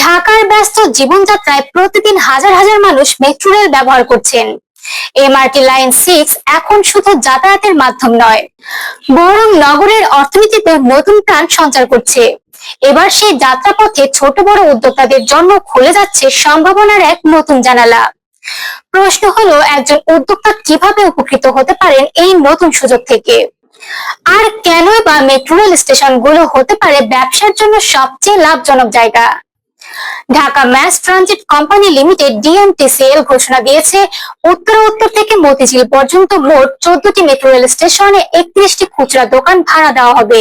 ঢাকার ব্যস্ত জীবনযাত্রায় প্রতিদিন হাজার হাজার মানুষ মেট্রো রেল ব্যবহার করছেন। এমআরটি লাইন সিক্স এখন শুধু যাতায়াতের মাধ্যম নয়, বরং নগরের অর্থনীতিতে নতুন প্রাণ সঞ্চার করছে। এবার সেই যাত্রাপথে ছোট বড় উদ্যোক্তাদের জন্য খুলে যাচ্ছে সম্ভাবনার এক নতুন জানালা। প্রশ্ন হলো, একজন উদ্যোক্তা কীভাবে উপকৃত হতে পারেন এই নতুন সুযোগ থেকে? আর কেনই বা মেট্রো রেল স্টেশনগুলো হতে পারে ব্যবসার জন্য সবচেয়ে লাভজনক জায়গা? Dhaka mass transit company limited DMTCL ঘোষণা দিয়েছে উত্তর উত্তর থেকে মতিঝিল পর্যন্ত মোট চোদ্দটি মেট্রো রেল স্টেশনে একত্রিশটি খুচরা দোকান ভাড়া দেওয়া হবে।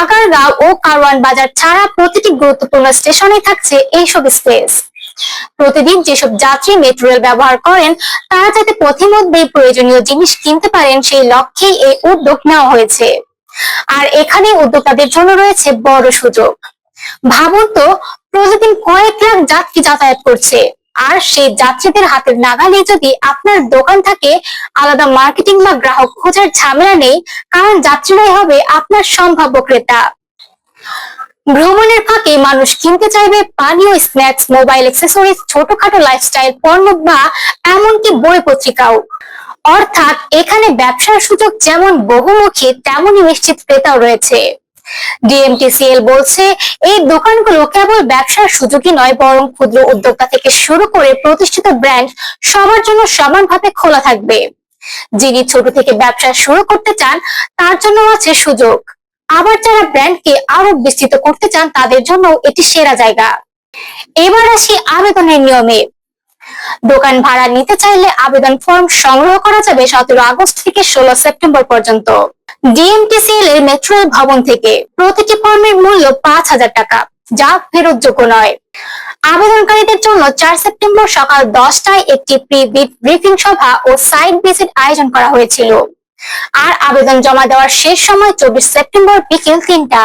আগারগাঁও ও কারওয়ান বাজার ছাড়া প্রতিটি গুরুত্বপূর্ণ স্টেশনে থাকছে এইসব স্পেস। প্রতিদিন যেসব যাত্রী মেট্রো রেল ব্যবহার করেন, তারা যাতে পথিমধ্যেই প্রয়োজনীয় জিনিস কিনতে পারেন, সেই লক্ষ্যেই এই উদ্যোগ নেওয়া হয়েছে। আর এখানে উদ্যোক্তাদের জন্য রয়েছে বড় সুযোগ। ভাবুন তো, প্রতিদিন কয়েক লাখ যাত্রী যাতায়াত করছে। আর সেই যাত্রীদের হাতের নাগালে যদি আপনার দোকান থাকে, আলাদা মার্কেটিং বা গ্রাহক খোঁজার ঝামেলা নেই, কারণ যাত্রীরাই হবে আপনার সম্ভাব্য ক্রেতা। ভ্রমণের ফাঁকে মানুষ কিনতে চাইবে পানীয় স্ন্যাক্স, মোবাইল অ্যাক্সেসরিজ, ছোটখাটো লাইফস্টাইল পণ্য বা এমনকি বই পত্রিকাও। অর্থাৎ এখানে ব্যবসার সুযোগ যেমন বহুমুখী, তেমনই নিশ্চিত ক্রেতাও রয়েছে। ডিএমটিসিএল বলছে, এই দোকানগুলো কেবল ব্যবসার সুযোগই নয়, বরং ক্ষুদ্র উদ্যোক্তা থেকে শুরু করে প্রতিষ্ঠিত ব্র্যান্ড সবার জন্য সমানভাবে খোলা থাকবে। যিনি ছোট থেকে ব্যবসা শুরু করতে চান, তার জন্য আছে সুযোগ। আবার যারা ব্র্যান্ডকে আরও বিস্তৃত করতে চান, তাদের জন্য এটি সেরা জায়গা। এবার আসি আবেদনের নিয়মে। দোকান ভাড়া নিতে চাইলে আবেদন ফর্ম সংগ্রহ করা যাবে সতেরো আগস্ট থেকে ষোলো সেপ্টেম্বর পর্যন্ত। ডিএমটিসিএল এর মেট্রো ভবন থেকে প্রতিটি ফর্মের মূল্য পাঁচ হাজার টাকা, যা ফেরতযোগ্য নয়। আবেদনকারীদের জন্য চার সেপ্টেম্বর সকাল দশটায় একটি প্রি ব্রিফিং সভা ও সাইট ভিজিট আয়োজন করা হয়েছিল। আর আবেদন জমা দেওয়ার শেষ সময় চব্বিশ সেপ্টেম্বর বিকেল তিনটা।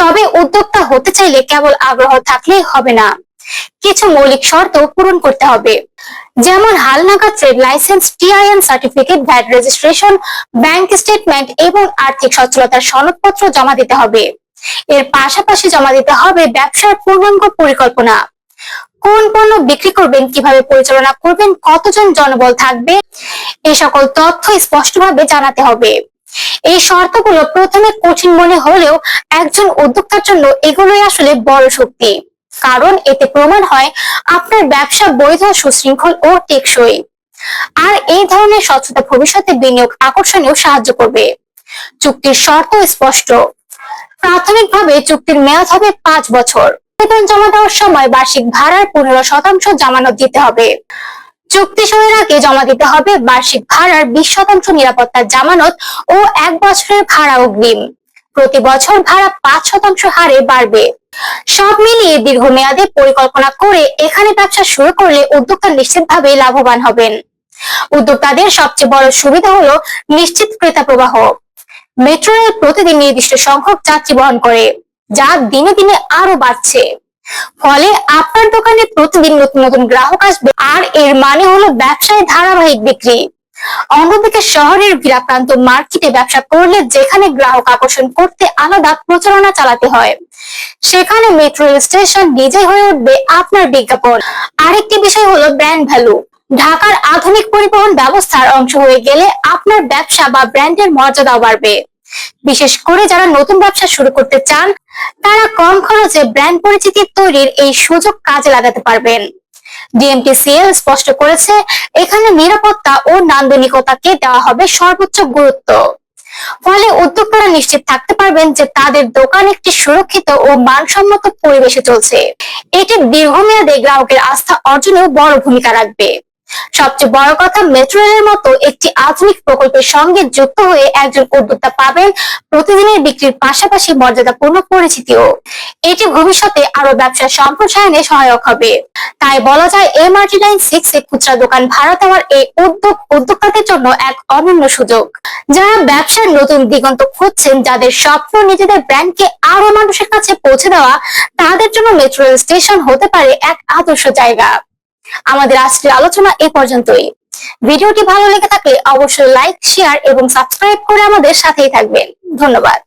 তবে উদ্যোক্তা হতে চাইলে কেবল আগ্রহ থাকলেই হবে না। কিছু মৌলিক শর্ত পূরণ করতে হবে। যেমন হালনাগা trade licence TIN certificate VAT registration bank statement এবং আর্থিক সচ্ছলতার সনদপত্র জমা দিতে হবে। এর পাশাপাশি জমা দিতে হবে ব্যবসার পূর্ণাঙ্গ পরিকল্পনা। কোন পণ্য বিক্রি করবেন, কীভাবে পরিচালনা করবেন, কতজন জনবল থাকবে এই সকল তথ্য স্পষ্টভাবে জানাতে হবে। এই শর্তগুলো প্রথমে কঠিন মনে হলেও একজন উদ্যোক্তার জন্য এগুলোই আসলে বড় শক্তি। কারণ এতে প্রমাণ হয় আপনার ব্যবসা বৈধ, সুশৃঙ্খল ও টেকসই। আর এই ধরনের স্বচ্ছতা ভবিষ্যতে বিনিয়োগ আকর্ষণেও সাহায্য করবে। চুক্তির শর্ত স্পষ্ট। প্রাথমিকভাবে চুক্তির মেয়াদ হবে পাঁচ বছর। বেতন জমা দেওয়ার সময় বার্ষিক ভাড়ার পনেরো শতাংশ জামানত দিতে হবে। চুক্তি সময়ের আগে জমা দিতে হবে বার্ষিক ভাড়ার বিশ শতাংশ নিরাপত্তার জামানত ও এক বছরের ভাড়া অগ্রিম। প্রতি বছর ভাড়া পাঁচ শতাংশ হারে বাড়বে। সব মিলিয়ে দীর্ঘমেয়াদে পরিকল্পনা করে এখানে ব্যবসা শুরু করলে উদ্যোক্তা নিশ্চিতভাবে লাভবান হবেন। উদ্যোক্তাদের সবচেয়ে বড় সুবিধা হলো নিশ্চিত ক্রেতা প্রবাহ মেট্রো রেল প্রতিদিন নির্দিষ্ট সংখ্যক যাত্রী বহন করে, যা দিনে দিনে আরও বাড়ছে। ফলে আপনার দোকানে প্রতিদিন নতুন নতুন গ্রাহক আসবে, আর এর মানে হলো ব্যবসায় ধারাবাহিক বিক্রি। অন্যদিকে শহরের ভিড়াক্রান্ত মার্কেটে ব্যবসা করলে যেখানে গ্রাহক আকর্ষণ করতে আলাদা প্রচারণা চালাতে হয়। সেখানে মেট্রো স্টেশন নিজে হয়ে উঠবে আপনার বিজ্ঞাপন। আরেকটি বিষয় হলো ব্র্যান্ড ভ্যালু ঢাকার আধুনিক পরিবহন ব্যবস্থার অংশ হয়ে গেলে আপনার ব্যবসা বা ব্র্যান্ডের মর্যাদাও বাড়বে। বিশেষ করে যারা নতুন ব্যবসা শুরু করতে চান, তারা কম খরচে ব্র্যান্ড পরিচিতি তৈরির এই সুযোগ কাজে লাগাতে পারবেন। ডিএমটিসিএল স্পষ্ট করেছে, এখানে নিরাপত্তা ও নান্দনিকতাকে দেওয়া হবে সর্বোচ্চ গুরুত্ব। ফলে উদ্যোক্তারা নিশ্চিত থাকতে পারবেন যে তাদের দোকান একটি সুরক্ষিত ও মানসম্মত পরিবেশে চলছে। এটি দীর্ঘমেয়াদে গ্রাহকের আস্থা অর্জনেও বড় ভূমিকা রাখবে। সবচেয়ে বড় কথা মেট্রো রেলের মতো একটি আধুনিক প্রকল্পের সঙ্গে যুক্ত হয়ে একজন উদ্যোক্তা পাবেন প্রতিদিনের বিক্রির পাশাপাশি মর্যাদাপূর্ণ পরিচিতিও। এটি ভবিষ্যতে আরও ব্যবসা সম্প্রসারণে সহায়ক হবে। তাই বলা যায়, এমআরটি লাইন সিক্স এ খুচরা দোকান ভাড়া দেওয়ার এই উদ্যোগ উদ্যোক্তাদের জন্য এক অনন্য সুযোগ। যারা ব্যবসার নতুন দিগন্ত খুঁজছেন, যাদের স্বপ্ন নিজেদের ব্র্যান্ডকে আরও মানুষের কাছে পৌঁছে দেওয়া, তাদের জন্য মেট্রো রেল স্টেশন হতে পারে এক আদর্শ জায়গা। আমাদের আজকের আলোচনা এ পর্যন্তই। ভিডিওটি ভালো লেগে থাকলে অবশ্যই লাইক, শেয়ার এবং সাবস্ক্রাইব করে আমাদের সাথেই থাকবেন। ধন্যবাদ।